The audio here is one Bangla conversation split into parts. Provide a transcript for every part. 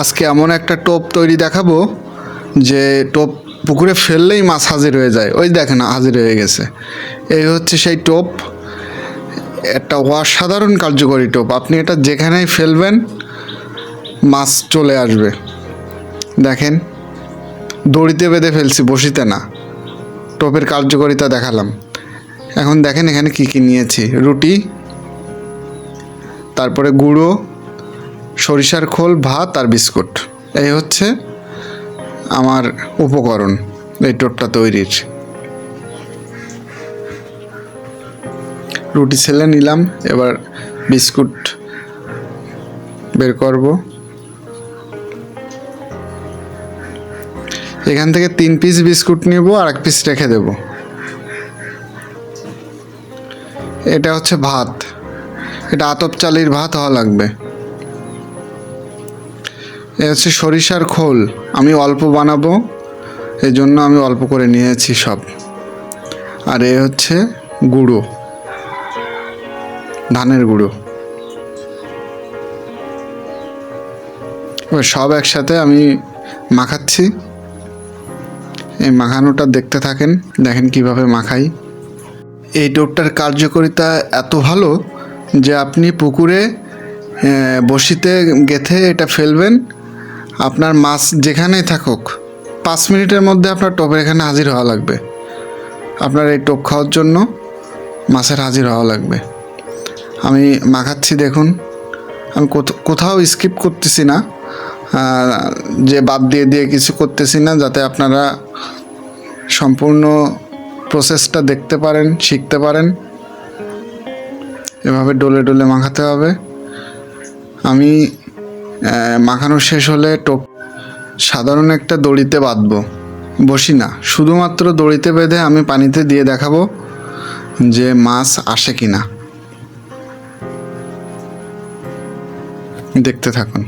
আজকে এমন একটা টোপ তৈরি দেখাবো যে টোপ পুকুরে ফেললেই মাছ হাজির হয়ে যায়। ওই দেখেন, হাজির হয়ে গেছে। এই হচ্ছে সেই টোপ। একটা অসাধারণ কার্যকরী টোপ। আপনি এটা যেখানেই ফেলবেন, মাছ চলে আসবে। দেখেন, দড়িতে বেঁধে ফেলছি, বসিতে না। টোপের কার্যকারিতা দেখালাম। এখন দেখেন এখানে কি কি নিয়েছি। রুটি, তারপরে গুঁড়ো সরিষার খোল, ভাত আর বিস্কুট। এই হচ্ছে আমার উপকরণ, এই টোটটা তৈরির। রুটি ছেলে নিলাম, এবার বিস্কুট বের করব। এখান থেকে তিন পিস বিস্কুট নিব আর এক পিস রেখে দেব। এটা হচ্ছে ভাত। এটা আতপ চালির ভাত হওয়া লাগবে। হচ্ছে সরিষার খোল। আমি অল্প বানাবো এই জন্য আমি অল্প করে নিয়েছি সব। আর এ হচ্ছে গুঁড়ো, ধানের গুঁড়ো। এবার সব একসাথে আমি মাখাচ্ছি। এই মাখানোটা দেখতে থাকেন, দেখেন কীভাবে মাখাই। এই টোপটার কার্যকারিতা এত ভালো যে আপনি পুকুরে বসিতে গেথে এটা ফেলবেন আপনার মাছ যেখানেই থাকুক, পাঁচ মিনিটের মধ্যে আপনার টোপের এখানে হাজির হওয়া লাগবে। আপনার এই টোপ খাওয়ার জন্য মাছের হাজির হওয়া লাগবে। আমি মাখাচ্ছি, দেখুন। আমি কোথ- কোথাও স্কিপ করতেছি না। যে বাদ দিয়ে দিয়ে কিছু করতেছি না, যাতে আপনারা সম্পূর্ণ প্রসেসটা দেখতে পারেন, শিখতে পারেন। এভাবে ডোলে ডোলে মাখাতে হবে। আমি মাখানো শেষ হলে টোপ সাধারণ একটা দড়িতে বাঁধবো। বসি না, শুধুমাত্র দড়িতে বেঁধে আমি পানিতে দিয়ে দেখাবো যে মাছ আসে কি না দেখতে থাকুন।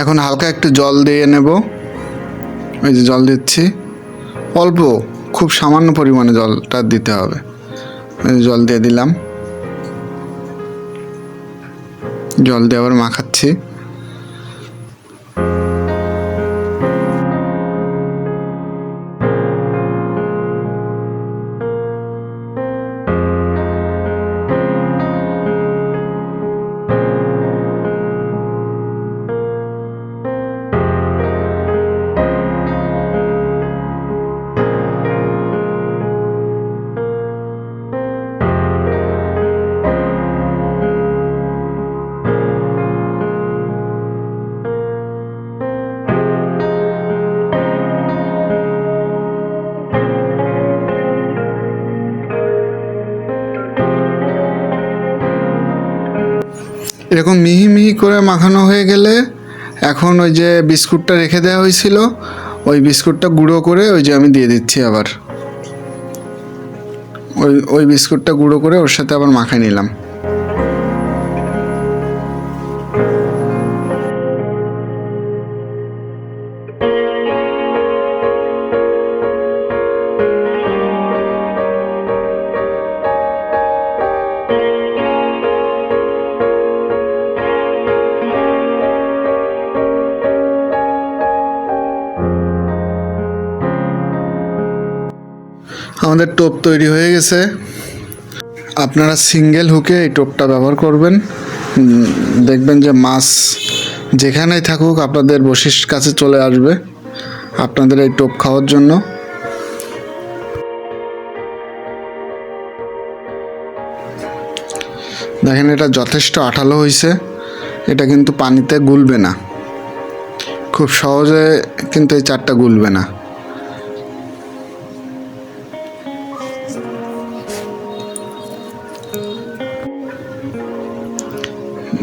এখন হালকা একটু জল দিয়ে নেব। ওই যে জল দিচ্ছি। অল্প, খুব সামান্য পরিমাণে জলটা দিতে হবে। ওই জল দিয়ে দিলাম। জল দিয়ে আবার মাখাচ্ছি। এরকম মিহি মিহি করে মাখানো হয়ে গেলে এখন ওই যে বিস্কুটটা রেখে দেওয়া হয়েছিল, ওই বিস্কুটটা গুঁড়ো করে ওই যে আমি দিয়ে দিচ্ছি আবার। ওই ওই বিস্কুটটা গুঁড়ো করে ওর সাথে আবার মাখাই নিলাম। আমাদের টোপ তৈরি হয়ে গেছে। আপনারা সিঙ্গেল হুকে এই টোপটা ব্যবহার করবেন। দেখবেন যে মাছ যেখানেই থাকুক আপনাদের বশিস কাছে চলে আসবে আপনাদের এই টোপ খাওয়ার জন্য। দেখেন এটা যথেষ্ট আঠালো হয়েছে এটা কিন্তু পানিতে গুলবে না। খুব সহজে কিন্তু এই চারটা গুলবে না।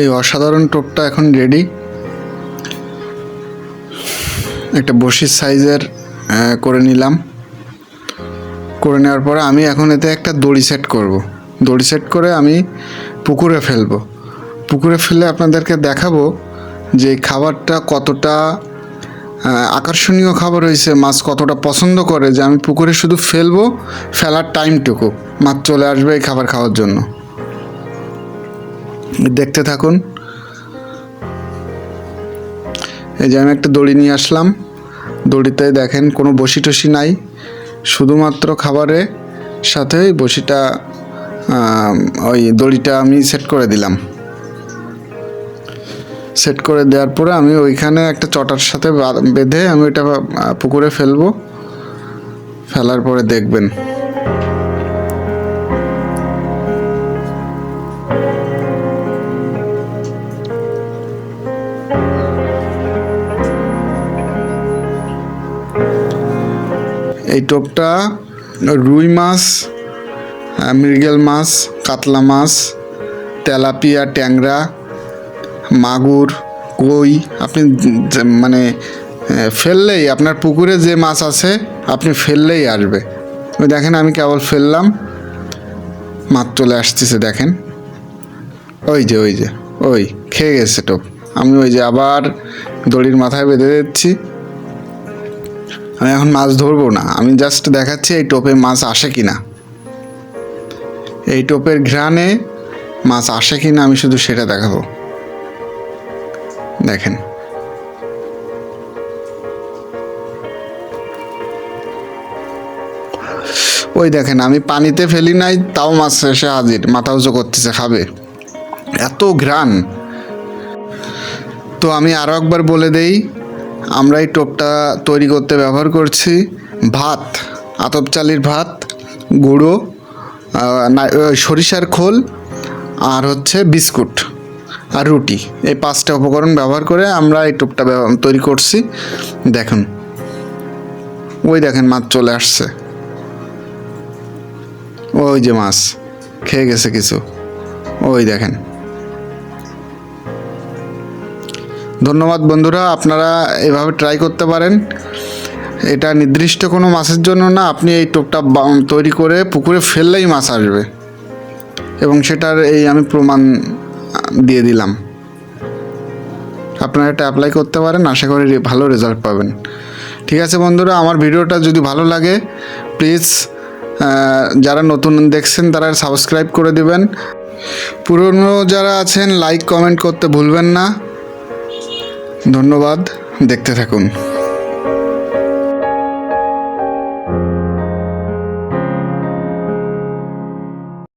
এই অসাধারণ টোপটা এখন রেডি একটা বসির সাইজের করে নিলাম। করে নেওয়ার পরে আমি এখন এতে একটা দড়ি সেট করব। দড়ি সেট করে আমি পুকুরে ফেলব। পুকুরে ফেলে আপনাদেরকে দেখাবো যে খাবারটা কতটা আকর্ষণীয় খাবার হয়েছে, মাছ কতটা পছন্দ করে, যে আমি পুকুরে শুধু ফেলব, ফেলার টাইমটুকু মাছ চলে আসবে এই খাবার খাওয়ার জন্য। দেখতে থাকুন। এই যে আমি একটা দড়ি নিয়ে আসলাম। দড়িতে দেখেন কোনো বসি টসি নাই। শুধুমাত্র খাবারের সাথে বসিটা ওই দড়িটা আমি সেট করে দিলাম। সেট করে দেওয়ার পরে আমি ওইখানে একটা চটার সাথে বেঁধে আমি ওইটা পুকুরে ফেলব। ফেলার পরে দেখবেন। এই টোপটা, রুই মাছ মৃগেল মাছ, কাতলা মাছ, তেলাপিয়া, ট্যাংরা, মাগুর, কই, আপনি মানে ফেললেই আপনার পুকুরে যে মাছ আছে, আপনি ফেললেই আসবে। দেখেন, আমি কেবল ফেললাম। মাছ চলে আসতেছে, দেখেন। ওই যে ওই যে, ওই, খেয়ে গেছে টোপ। আমি ওই যে আবার দড়ির মাথায় বেঁধে দিচ্ছি। আমি এখন মাছ ধরবো না। আমি জাস্ট দেখাচ্ছি এই টোপে মাছ আসে কি না এই টোপের ঘ্রাণে মাছ আসে কি না আমি শুধু সেটা দেখাবো। দেখেন। ওই দেখেন, আমি পানিতে ফেলি নাই, তাও মাছ এসে হাজির, মাথা উঁচু করতেছে, খাবে। এত ঘ্রাণ। তো আমি আরও একবার বলে দেই আমরা এই টোপটা তৈরি করতে ব্যবহার করছি ভাত আতপ চালির ভাত, গুঁড়ো সরিষার খোল আর হচ্ছে বিস্কুট আর রুটি। এই পাঁচটা উপকরণ ব্যবহার করে আমরা এই টোপটা তৈরি করছি। দেখুন। ওই দেখেন মাছ চলে আসছে। ওই যে মাছ, খেয়ে গেছে কিছু। ওই দেখেন। ধন্যবাদ বন্ধুরা, আপনারা এভাবে ট্রাই করতে পারেন। এটা নির্দিষ্ট কোনো মাছের জন্য না, আপনি এই টোপটা তৈরি করে পুকুরে ফেললেই মাছ আসবে। এবং সেটার এই আমি প্রমাণ দিয়ে দিলাম। আপনারা এটা অ্যাপ্লাই করতে পারেন, আশা করি ভালো রেজাল্ট পাবেন। ঠিক আছে বন্ধুরা, আমার ভিডিওটা যদি ভালো লাগে প্লিজ যারা নতুন দেখছেন, তারা সাবস্ক্রাইব করে দিবেন। পুরনো যারা আছেন লাইক কমেন্ট করতে ভুলবেন না। ধন্যবাদ দেখতে থাকুন।